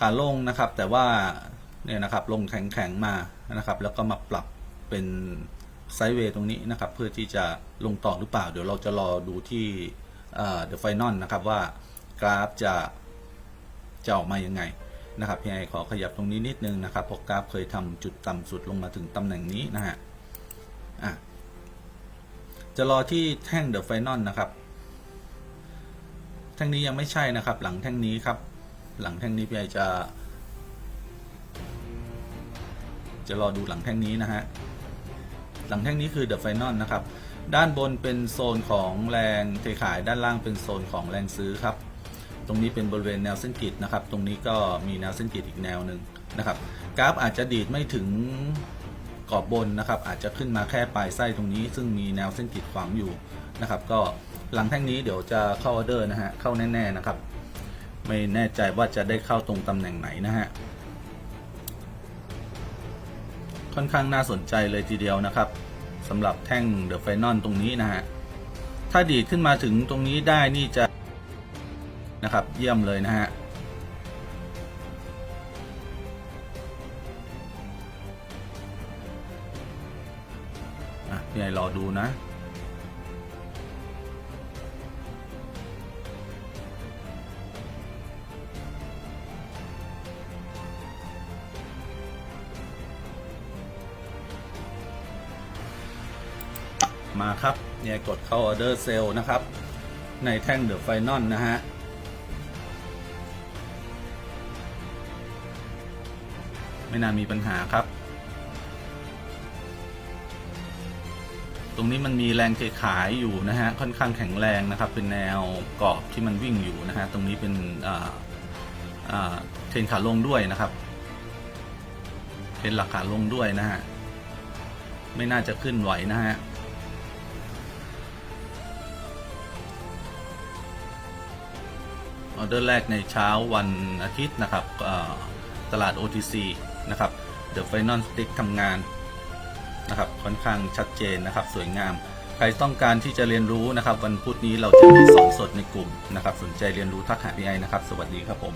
ขาลงนะครับ แต่ว่าเนี่ยนะครับลงแข็งๆมานะครับ แล้วก็มาปรับเป็นไซด์เวย์ตรงนี้นะครับ เพื่อที่จะลงต่อหรือเปล่า เดี๋ยวเราจะรอดูที่เดอะไฟนอลนะครับว่ากราฟจะจะออกมายังไงนะครับพี่ไอขอขยับตรงนี้นิดนึงนะครับเพราะกราฟเคยทำจุดต่ำสุดลงมาถึงตำแหน่งนี้นะฮะอะจะรอที่แท่งเดอะไฟนอลนะครับ แท่งนี้ยังไม่ใช่นะครับ หลังแท่งนี้ครับ หลังแท่งนี้พี่ไอจะ จะรอดูหลังแท่งนี้นะฮะ หลังแท่งนี้คือ The Final นะครับ ด้านบนเป็นโซนของแรงเทขายด้านล่างเป็นโซนของแรงซื้อครับ ตรงนี้เป็นบริเวณแนวเส้นกิดนะครับ ตรงนี้ก็มีแนวเส้นกิดอีกแนวหนึ่งนะครับ กราฟอาจจะดีดไม่ถึงกรอบบนนะครับ อาจจะขึ้นมาแค่ปลายไส้ตรงนี้ ซึ่งมีแนวเส้นกิดขวางอยู่นะครับ ก็หลังแท่งนี้เดี๋ยวจะเข้าออเดอร์นะฮะ เข้าแน่ๆนะครับ ไม่แน่ใจว่าจะได้เข้าตรงตำแหน่งไหนนะฮะ ค่อนข้างน่าสนใจเลยทีเดียวนะครับสำหรับแท่งเดอะไฟนอลตรงนี้นะฮะ ถ้าดีดขึ้นมาถึงตรงนี้ได้นี่จะนะครับ เยี่ยมเลยนะฮะอะพี่ไอรอดูนะ มาครับ เนี่ยกดเข้าออเดอร์เซลนะครับ ในแท่งเดอะไฟนอลนะฮะไม่น่ามีปัญหาครับ ตรงนี้มันมีแรงเทขายอยู่นะฮะ ค่อนข้างแข็งแรงนะครับ เป็นแนวกรอบที่มันวิ่งอยู่นะฮะ ตรงนี้เป็นเทรนขาลงด้วยนะครับ เทรนหลักขาลงด้วยนะฮะ ไม่น่าจะขึ้นไหวนะฮะ ออเดอร์แรกในเช้าวันอาทิตย์นะครับตลาด OTC นะครับ The Final Stick ทำงานนะครับค่อนข้างชัดเจนนะครับสวยงาม ใครต้องการที่จะเรียนรู้นะครับ วันพุธนี้เราจะมีสอนสดในกลุ่มนะครับ สนใจเรียนรู้ทักหาพี่ไอนะครับ สวัสดีครับผม